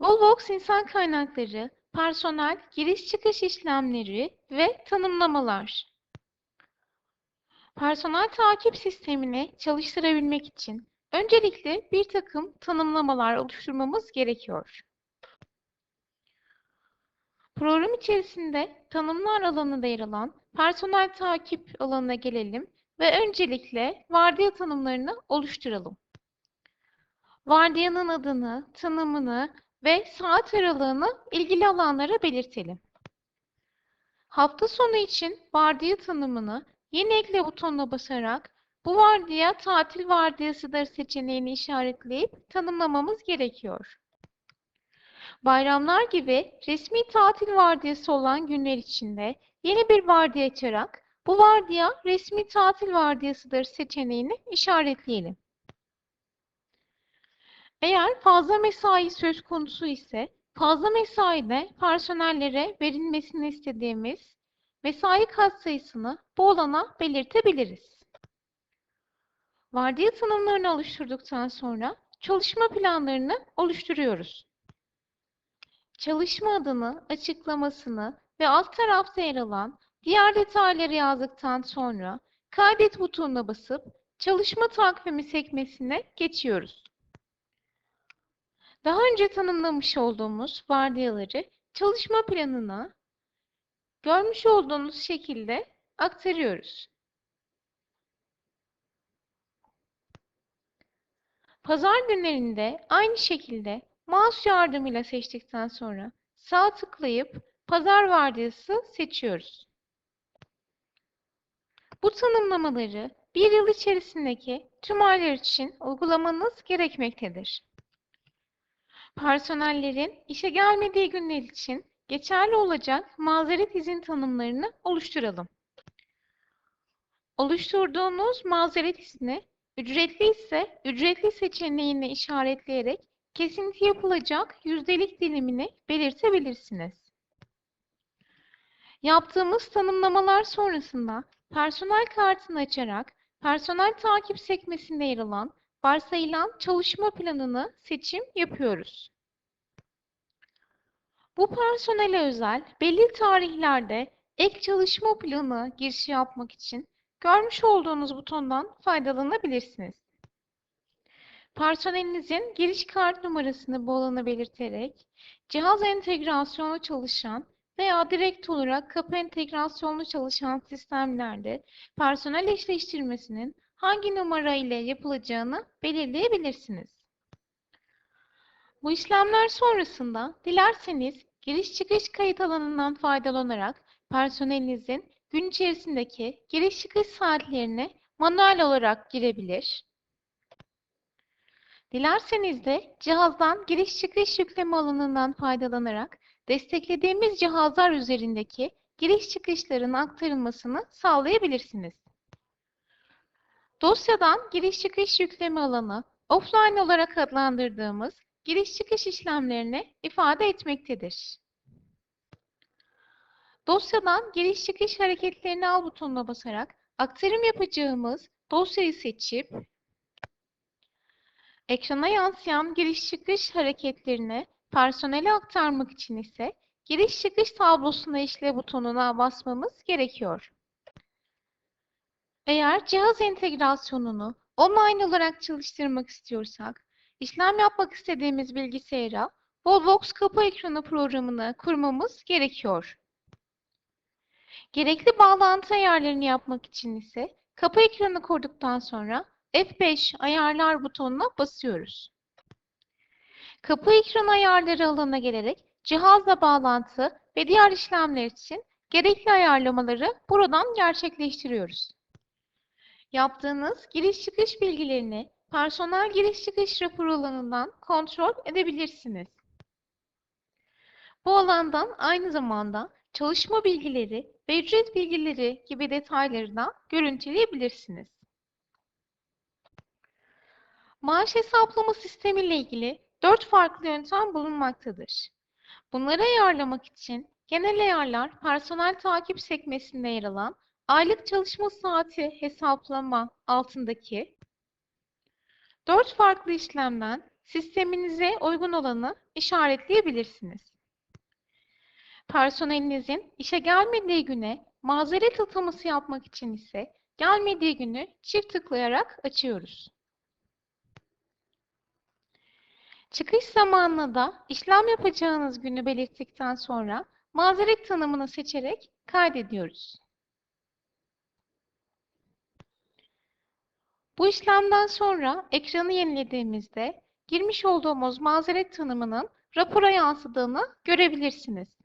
Volvox insan kaynakları, personel, giriş çıkış işlemleri ve tanımlamalar. Personel takip sistemini çalıştırabilmek için öncelikle bir takım tanımlamalar oluşturmamız gerekiyor. Program içerisinde tanımlar alanında yer alan personel takip alanına gelelim ve öncelikle vardiya tanımlarını oluşturalım. Vardiyanın adını, tanımını ve saat aralığını ilgili alanlara belirtelim. Hafta sonu için vardiya tanımını yeni ekle butonuna basarak bu vardiya tatil vardiyasıdır seçeneğini işaretleyip tanımlamamız gerekiyor. Bayramlar gibi resmi tatil vardiyası olan günler içinde yeni bir vardiya açarak bu vardiya resmi tatil vardiyasıdır seçeneğini işaretleyelim. Eğer fazla mesai söz konusu ise fazla mesaide personellere verilmesini istediğimiz mesai katsayısını bu alana belirtebiliriz. Vardiya tanımlarını oluşturduktan sonra çalışma planlarını oluşturuyoruz. Çalışma adını, açıklamasını ve alt tarafta yer alan diğer detayları yazdıktan sonra kaydet butonuna basıp çalışma takvimi sekmesine geçiyoruz. Daha önce tanımlamış olduğumuz vardiyaları çalışma planına görmüş olduğunuz şekilde aktarıyoruz. Pazar günlerinde aynı şekilde mouse yardımıyla seçtikten sonra sağ tıklayıp pazar vardiyası seçiyoruz. Bu tanımlamaları bir yıl içerisindeki tüm aylar için uygulamanız gerekmektedir. Personellerin işe gelmediği günler için geçerli olacak mazeret izin tanımlarını oluşturalım. Oluşturduğunuz mazeret izni ücretli ise ücretli seçeneğini işaretleyerek kesinti yapılacak yüzdelik dilimini belirtebilirsiniz. Yaptığımız tanımlamalar sonrasında personel kartını açarak personel takip sekmesinde yer alan varsayılan çalışma planını seçim yapıyoruz. Bu personele özel belli tarihlerde ek çalışma planı girişi yapmak için görmüş olduğunuz butondan faydalanabilirsiniz. Personelinizin giriş kart numarasını bu alana belirterek cihaz entegrasyonu çalışan veya direkt olarak kapı entegrasyonlu çalışan sistemlerde personel eşleştirmesinin hangi numara ile yapılacağını belirleyebilirsiniz. Bu işlemler sonrasında dilerseniz giriş çıkış kayıt alanından faydalanarak personelinizin gün içerisindeki giriş çıkış saatlerini manuel olarak girebilir. Dilerseniz de cihazdan giriş çıkış yükleme alanından faydalanarak desteklediğimiz cihazlar üzerindeki giriş çıkışların aktarılmasını sağlayabilirsiniz. Dosyadan giriş çıkış yükleme alanı offline olarak adlandırdığımız giriş çıkış işlemlerini ifade etmektedir. Dosyadan giriş çıkış hareketlerini al butonuna basarak aktarım yapacağımız dosyayı seçip ekrana yansıyan giriş çıkış hareketlerini personele aktarmak için ise giriş çıkış tablosuna işle butonuna basmamız gerekiyor. Eğer cihaz entegrasyonunu online olarak çalıştırmak istiyorsak, işlem yapmak istediğimiz bilgisayara Volvox kapı ekranı programını kurmamız gerekiyor. Gerekli bağlantı ayarlarını yapmak için ise kapı ekranı kurduktan sonra F5 ayarlar butonuna basıyoruz. Kapı ekranı ayarları alanına gelerek cihazla bağlantı ve diğer işlemler için gerekli ayarlamaları buradan gerçekleştiriyoruz. Yaptığınız giriş çıkış bilgilerini personel giriş çıkış raporu alanından kontrol edebilirsiniz. Bu alandan aynı zamanda çalışma bilgileri ve ücret bilgileri gibi detayları da görüntüleyebilirsiniz. Maaş hesaplama sistemi ile ilgili 4 farklı yöntem bulunmaktadır. Bunları ayarlamak için genel ayarlar personel takip sekmesinde yer alan aylık çalışma saati hesaplama altındaki 4 farklı işlemden sisteminize uygun olanı işaretleyebilirsiniz. Personelinizin işe gelmediği güne mazeret ataması yapmak için ise gelmediği günü çift tıklayarak açıyoruz. Çıkış zamanına da işlem yapacağınız günü belirttikten sonra mazeret tanımını seçerek kaydediyoruz. Bu işlemden sonra ekranı yenilediğimizde girmiş olduğumuz mazeret tanımının rapora yansıdığını görebilirsiniz.